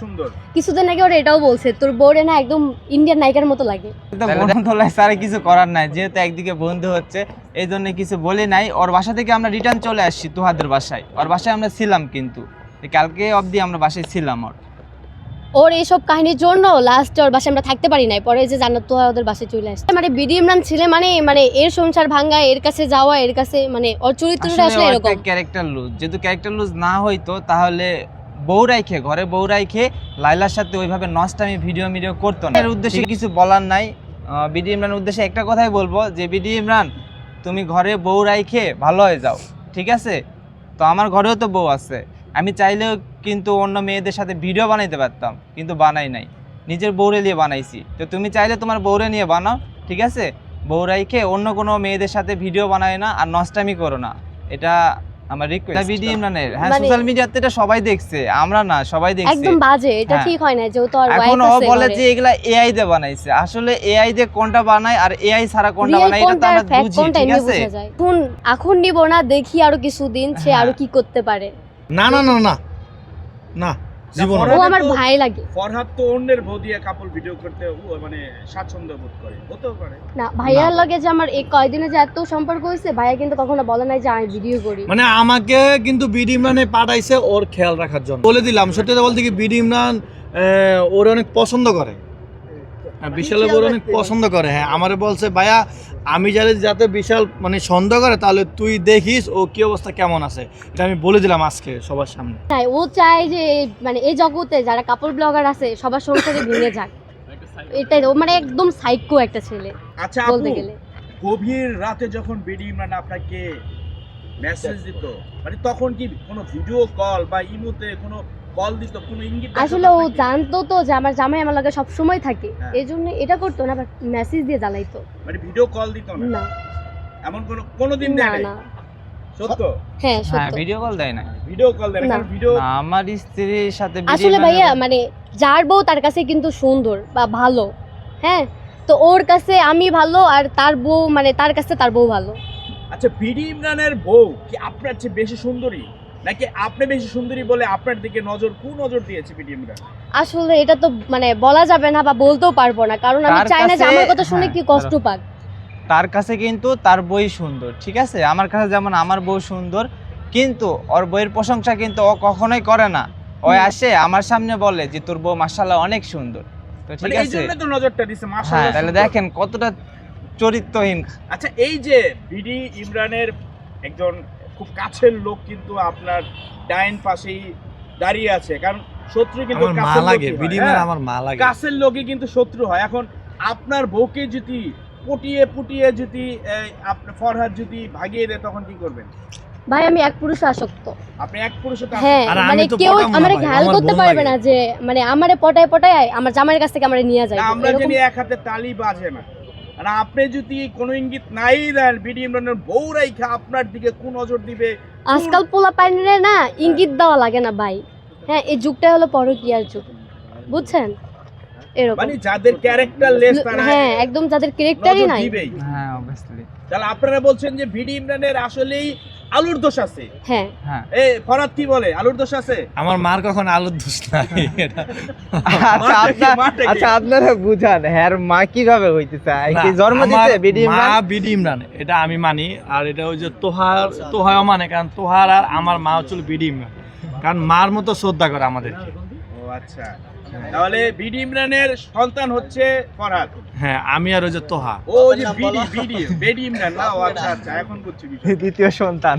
সুন্দর। কিছুদিন আগে ওরা এটাও বলছে তোর বউরে না একদম ইন্ডিয়ান নায়িকার মতো লাগে। তো স্যার কিছু করার নাই যেহেতু একদিকে বন্ধু হচ্ছে এই জন্য কিছু বলি নাই। ওর বাসা থেকে আমরা রিটার্ন চলে আসছি তুহাদের বাসায়। ওর বাসায় আমরা ছিলাম কিন্তু। কালকে অবধি আমরা বাসায় ছিলাম ওর। ওর এইসব কাহিনীর জন্য লাস্ট ওর বাসায় আমরা থাকতে পারি নাই। পরে যে জান্নাত তো ওদের বাসায় চলে আসছে। মানে বিডি ইমরান ছেলে মানে মানে এর সংসার ভাঙ্গা এর কাছে যাওয়া এর কাছে মানে ওর চরিত্রটা আসলে এরকম। ক্যারেক্টার লুজ যেহেতু ক্যারেক্টার লুজ না হইতো তাহলে বউ রাইখে ঘরে বউ রাইখে লাইলার সাথে ওইভাবে নষ্টামি ভিডিও মিডিও করতো না। এর উদ্দেশ্যে কিছু বলার নাই। বিডি ইমরান উদ্দেশ্যে একটা কথাই বলব যে বিডি ইমরান তুমি ঘরে বউ রাইখে ভালো হয়ে যাও ঠিক আছে? তো আমার ঘরেও তো বউ আছে। আমি চাইলেও কিন্তু অন্য মেয়েদের সাথে ভিডিও বানাইতে পারতাম কিন্তু বানাই নাই। নিজের বউরে নিয়ে বানাইছি। তো তুমি চাইলে তোমার বউরে নিয়ে বানাও ঠিক আছে? বউ রাইখে অন্য কোনো মেয়েদের সাথে ভিডিও বানায় না আর নষ্টামি করো না। এটা আমার রিকোয়েস্ট ইমরানের হ্যাঁ মানে- সোশ্যাল মিডিয়াতে এটা সবাই দেখছে। আমরা না সবাই দেখছে। একদম বাজে এটা হ্যাঁ। ঠিক হয় না যেহেতু আর এখন ও বলে যে এগুলা এআই দিয়ে বানাইছে। আসলে এআই দিয়ে কোনটা বানায় আর এআই ছাড়া কোনটা বানায় এটা তো আমরা বুঝি ঠিক আছে? বোঝা এখন এখন নিব না দেখি আরও কিছুদিন সে হ্যাঁ। আরও কি করতে পারে। না না না না। না। জীবন। ও আমার ভাই লাগে। ফরহাদ তো অন্যের বউ দিয়ে কাপল ভিডিও করতে মানে স্বাচ্ছন্দ্য বোধ করে। হতেও পারে। না ভাইয়ার লগে যে আমার এই কয়দিনে যে এত সম্পর্ক হয়েছে ভাইয়া কিন্তু কখনো বলে নাই যে আমি ভিডিও করি। মানে আমাকে কিন্তু বিডি মানে পাঠাইছে ওর খেয়াল রাখার জন্য। বলে দিলাম সত্যি কথা বলতে কি বিডি ইমরান আহ, ওরে অনেক পছন্দ করে। হ্যাঁ, বিশালের ওর অনেক পছন্দ করে হ্যাঁ আমারে বলছে ভাইয়া আমি যাতে যাতে বিশাল মানে সন্দেহ করে তাহলে তুই দেখিস ও কি অবস্থা কেমন আছে? এটা আমি বলে দিলাম আজকে সবার সামনে। নাই ও চায় যে মানে এই জগতে যারা কাপড় ব্লগার আছে সবার সংসারে ভেঙে যাক। এটাই ও মানে একদম সাইকো একটা ছেলে আচ্ছা বলতে গেলে। গভীর রাতে যখন বিডি ইমরান আপনাকে মেসেজ দিত মানে তখন কি কোনো ভিডিও কল বা ইমোতে কোনো কল দিত কোনো ইঙ্গিত আসলে ও জানতো তো যে আমার জামাই আমার লগে সব সময় থাকে। হ্যাঁ। এই জন্য এটা করতো না বাট মেসেজ দিয়ে জ্বালাইতো। মানে ভিডিও কল দিত না? না। এমন কোনো কোনোদিন দেয় না। সত্য? হ্যাঁ হ্যাঁ সত্য ভিডিও কল দেয় না ভিডিও কল দেয় না। না। ভিডিও আমার স্ত্রীর সাথে আসলে ভাইয়া মানে যার বউ তার কাছে কিন্তু সুন্দর বা ভালো হ্যাঁ? তো ওর কাছে আমি ভালো আর তার বউ মানে তার কাছে তার বউ ভালো। আচ্ছা বিডি ইমরানের বউ কি আপনার চেয়ে বেশি সুন্দরী? নাকি আপনি বেশি সুন্দরী বলে আপনার দিকে নজর কু নজর দিয়েছে আসলে এটা তো মানে বলা যাবে না বা বলতেও পারব না কারণ আমি চাই না যে আমার কথা শুনে হ্যাঁ, কি কষ্ট পাক। তার কাছে কিন্তু তার বই সুন্দর ঠিক আছে? আমার কাছে যেমন আমার বউ সুন্দর কিন্তু ওর বইয়ের প্রশংসা কিন্তু ও কখনোই করে না। ও আসে আমার সামনে বলে যে তোর বউ মাসাল্লাহ অনেক সুন্দর। তো ঠিক মানে আছে? তো নজরটা দিছে হ্যাঁ মাশাআল্লাহ তাহলে সুন্দর। দেখেন কতটা চরিত্রহীন। আচ্ছা এই যে বিডি ইমরানের একজন খুব কাছের লোক কিন্তু আপনার ডাইন পাশেই দাঁড়িয়ে আছে। কারণ শত্রু কিন্তু কাছের লাগে লোকই হয়, বিডি? ইমরান আমার মা লাগে। কাছের লোকই কিন্তু শত্রু হয়। এখন আপনার বউকে যদি পটিয়ে পুটিয়ে যদি এই, আপনার ফরহাদ যদি ভাগিয়ে দেয় তখন কি করবেন? ভাই আমি এক পুরুষ আসক্ত। আপনি এক পুরুষে তো হ্যাঁ মানে কেউ আমারে আমার করতে পারবে না যে মানে আমারে পটায় পটায় আমার জামাইয়ের কাছ থেকে আমারে নিয়ে যায়। না, আমরা জানি এক হাতে তালি বাজে না আর আপনি যদি কোনো ইঙ্গিত নাই দেন বিডি ইমরানের বউ রাইখা আপনার দিকে কোন নজর দিবে? আজকাল পোলা পাইনে না ইঙ্গিত দেওয়া লাগে না ভাই। হ্যাঁ এই যুগটা হলো পরকিয়ার যুগ। বুঝছেন? এরকম। মানে যাদের ক্যারেক্টার লেস তারা হ্যাঁ একদম যাদের ক্যারেক্টারই নাই। দিবেই। হ্যাঁ অবভিয়াসলি তাহলে আপনারা বলছেন যে ভিডি ইমরানের আসলেই আলুর দোষ আছে? হ্যাঁ। হ্যাঁ। এ ফরাদ কি বলে? আলুর দোষ আছে? আমার মার কখন আলুর দোষ নাই। আচ্ছা আপনার আচ্ছা আপনারা বুঝান হ্যার মা কীভাবে হইতে চায় কি জন্ম দিতে বিডি মা বিডি ইমরান এটা আমি মানি। আর এটা ওই যে তোহার তোহাও মানে কারণ তোহার আর আমার মা হচ্ছিল বিডি ইমরান। কারণ মার মতো শ্রদ্ধা করে আমাদেরকে। ও আচ্ছা। তাহলে বিডি ইমরানের সন্তান হচ্ছে ফরহাদ হ্যাঁ আমি আর ওই যে তোহা ও যে বিডি বিডি বেডি ইমরান। না ও আচ্ছা আচ্ছা এখন বুঝছি দ্বিতীয় সন্তান।